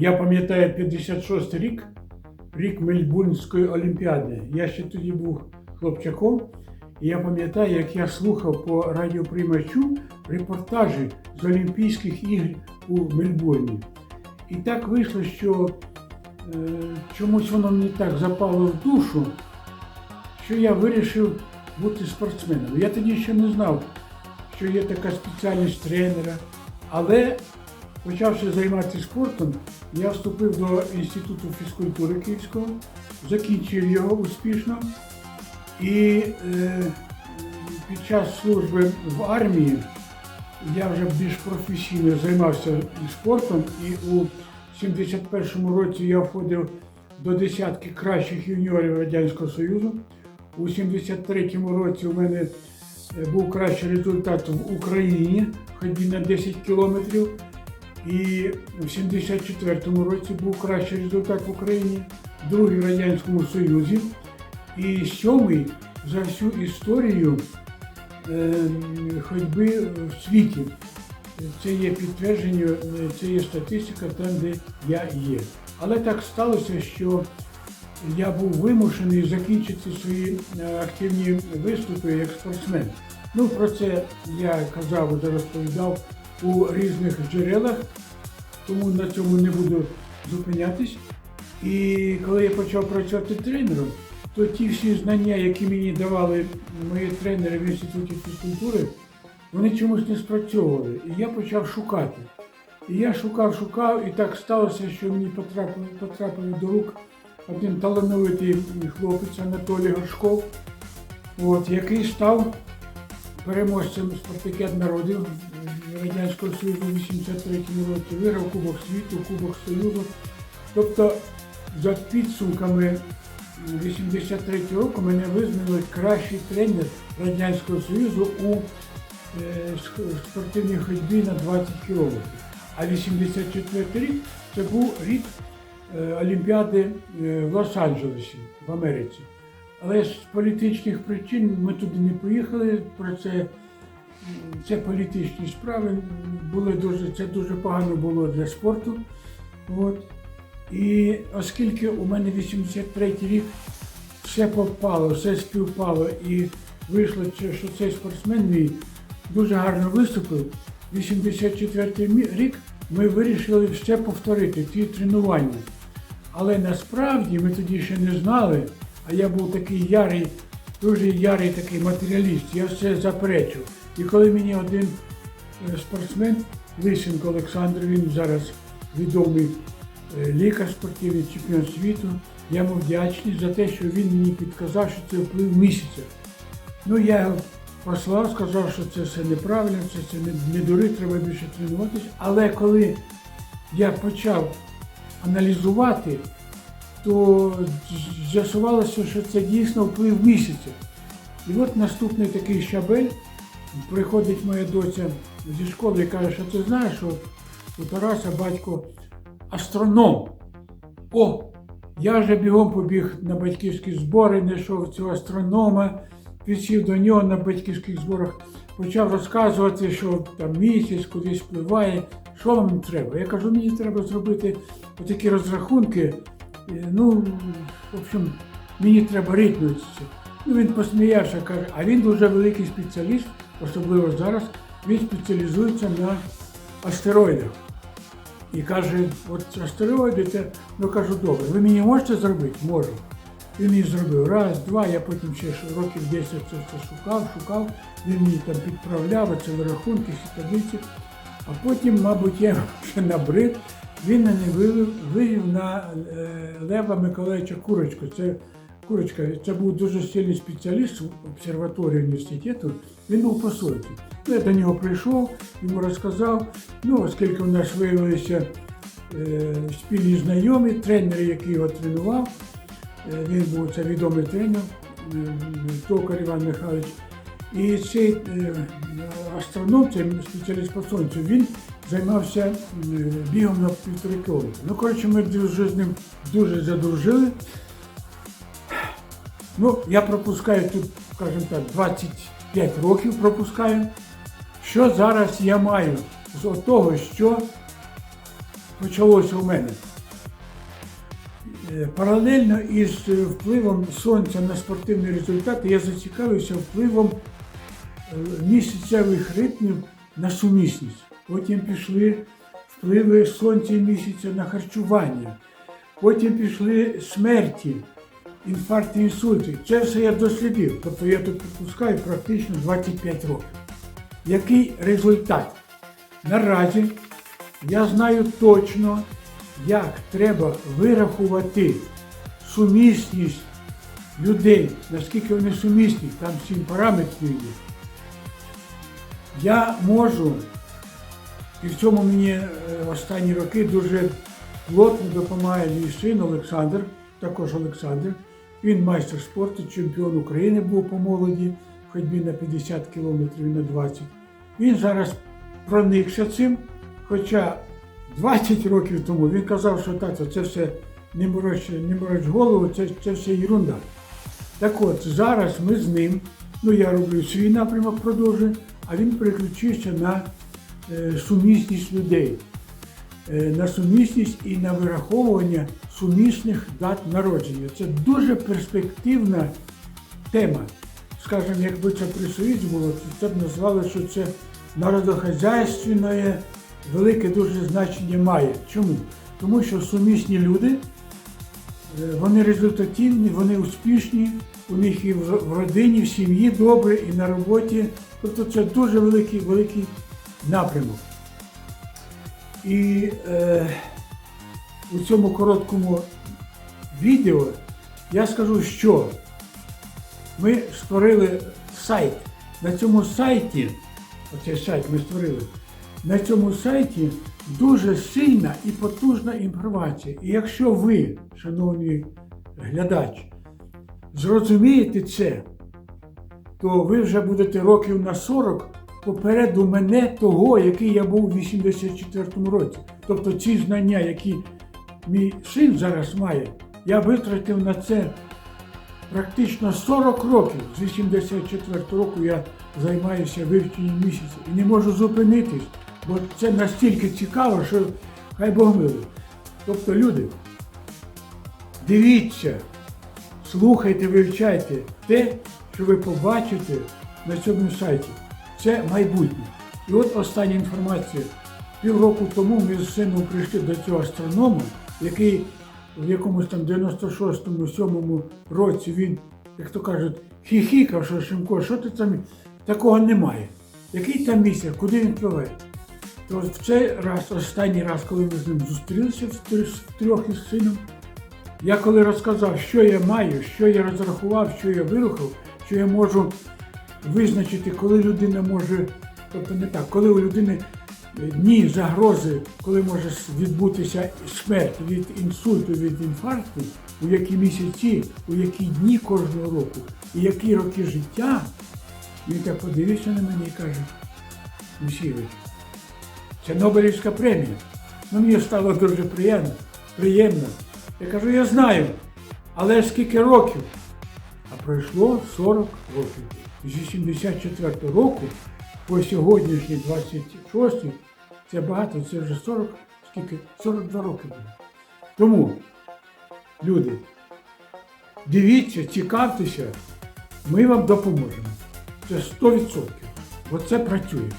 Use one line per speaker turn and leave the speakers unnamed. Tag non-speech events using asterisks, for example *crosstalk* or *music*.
Я пам'ятаю 56 рік, рік Мельбурнської Олімпіади. Я ще тоді був хлопчаком, і я пам'ятаю, як я слухав по радіоприймачу репортажі з Олімпійських ігр у Мельбурні. І так вийшло, що е, чомусь воно мені так запало в душу, що я вирішив бути спортсменом. Я тоді ще не знав, що є така спеціальність тренера, але почавши займатися спортом, я вступив до Інституту фізкультури Київського, закінчив його успішно. І е, під час служби в армії я вже більш професійно займався спортом, і у 71-му році я входив до десятки кращих юніорів Радянського Союзу. У 73-му році у мене е, був кращий результат в Україні, ході на 10 кілометрів. І в 74-му році був кращий результат в Україні, другий в Радянському Союзі. І сьомий за всю історію е, ходьби в світі. Це є підтвердження, це є статистика там, де я є. Але так сталося, що я був вимушений закінчити свої е, активні виступи як спортсмен. Ну, про це я казав, вже розповідав у різних джерелах, тому на цьому не буду зупинятись. І коли я почав працювати тренером, то ті всі знання, які мені давали мої тренери в інституті фізкультури, вони чомусь не спрацьовували. І я почав шукати. І я шукав, шукав, і так сталося, що мені потрапили, потрапили до рук один талановитий хлопець Анатолій Горшков, от, який став переможцем спартакіад народів Радянського Союзу в 83-му році, виграв Кубок світу, Кубок Союзу. Тобто, за підсумками 83 року мене визнали кращий тренер Радянського Союзу у е, спортивній ходьбі на 20 кілометрів. А 84 рік це був рік е, Олімпіади е, в Лос-Анджелесі в Америці. Але з політичних причин ми туди не поїхали. Про це це політичні справи. Були дуже, це дуже погано було для спорту. От. І оскільки у мене 83 рік все попало, все співпало і вийшло, що цей спортсмен мій дуже гарно виступив. 84 мі- рік ми вирішили все повторити, ті тренування. Але насправді ми тоді ще не знали, а я був такий ярий, дуже ярий такий матеріаліст, я все заперечив. І коли мені один е, спортсмен, Лисенко Олександр, він зараз відомий е, лікар спортивний, чемпіон світу, я йому вдячний за те, що він мені підказав, що це вплив місяця. Ну, я його послав, сказав, що це все неправильно, це, це не, не дури, треба більше тренуватися. Але коли я почав аналізувати, то з'ясувалося, що це дійсно вплив місяця. І от наступний такий щабель, приходить моя доця зі школи і каже, що ти знаєш, що у Тараса батько астроном. О, я вже бігом побіг на батьківські збори, знайшов цього астронома, підсів до нього на батьківських зборах, почав розказувати, що там місяць кудись впливає. Що вам треба? Я кажу, мені треба зробити такі розрахунки. Е, Ну, в общем, мені треба ритмитися. Ну, він посміявся, каже, а він дуже великий спеціаліст, особливо зараз, він спеціалізується на астероїдах. І каже, от астероїди, це, ну кажу, добре, ви мені можете зробити? Можу. Він мені зробив раз, два, я потім ще років 10 це все шукав, шукав, він мені там підправляв, це рахунки, таблиці. А потім, мабуть, я *laughs* вже набрид, він мене вивів, вивів на е, Лева Миколаївича Курочку. Це Курочка, це був дуже сильний спеціаліст в обсерваторії університету. Він був посольцем. Ну, я до нього прийшов, йому розказав. Ну, оскільки у нас виявилися е, спільні знайомі, тренери, який його тренував. Е, Він був це відомий тренер е, Токар Іван Михайлович. І цей е, астроном, цей спеціаліст по сонцю, він займався е, бігом на півтори кілометри. Ну, коротше, ми дуже з ним дуже задружили. Ну, я пропускаю тут, скажімо так, 25 років пропускаю. Що зараз я маю з того, що почалося у мене. Е, Паралельно із е, впливом сонця на спортивні результати я зацікавився впливом місяцевих ритмів на сумісність. Потім пішли впливи сонця і місяця на харчування. Потім пішли смерті, інфаркти, інсульти. Це все я дослідив. Тобто я тут пропускаю практично 25 років. Який результат? Наразі я знаю точно, як треба вирахувати сумісність людей, наскільки вони сумісні, там сім параметрів є. Я можу, і в цьому мені е, останні роки дуже плотно допомагає мій син Олександр, також Олександр. Він майстер спорту, чемпіон України був по молоді, в ходьбі на 50 кілометрів і на 20. Він зараз проникся цим, хоча 20 років тому він казав, що тато, це все не мороч, не мороч голову, це, це все ерунда. Так от, зараз ми з ним, ну я роблю свій напрямок, продовжую, а він переключився на сумісність людей, е, на сумісність і на вираховування сумісних дат народження. Це дуже перспективна тема. Скажімо, якби це при Союзі було, то це б назвали, що це народохазяйственне велике дуже значення має. Чому? Тому що сумісні люди, е, вони результативні, вони успішні, у них і в родині, в сім'ї добре, і на роботі. Тобто це дуже великий, великий напрямок. І е, у цьому короткому відео я скажу, що ми створили сайт. На цьому сайті, оцей сайт ми створили, на цьому сайті дуже сильна і потужна інформація. І якщо ви, шановні глядач, зрозумієте це, то ви вже будете років на 40 попереду мене того, який я був у 84-му році. Тобто ці знання, які мій син зараз має, я витратив на це практично 40 років. З 84 року я займаюся вивченням місяця і не можу зупинитись, бо це настільки цікаво, що хай Бог милує. Тобто, люди, дивіться, слухайте, вивчайте те, що ви побачите на цьому сайті. Це майбутнє. І от остання інформація. Півроку тому ми з сином прийшли до цього астронома, який в якомусь там 96-му, 7-му році він, як то кажуть, хіхікав, що Шимко, що ти там? Такого немає. Який там місяць, куди він пливе? То в цей раз, останній раз, коли ми з ним зустрілися в трьох- із сином, я коли розказав, що я маю, що я розрахував, що я вирухав, що я можу визначити, коли людина може, тобто не так, коли у людини е, дні загрози, коли може відбутися смерть від інсульту, від інфаркту, у які місяці, у які дні кожного року, і які роки життя, він так подивився на мене і каже, Мусійович, це Нобелівська премія. Ну, мені стало дуже приємно. приємно. Я кажу, я знаю, але скільки років? А пройшло 40 років. З 84 року по сьогоднішній 26 це багато, це вже 40, скільки? 42 роки буде. Тому, люди, дивіться, цікавтеся, ми вам допоможемо. Це 100%. Бо це працює.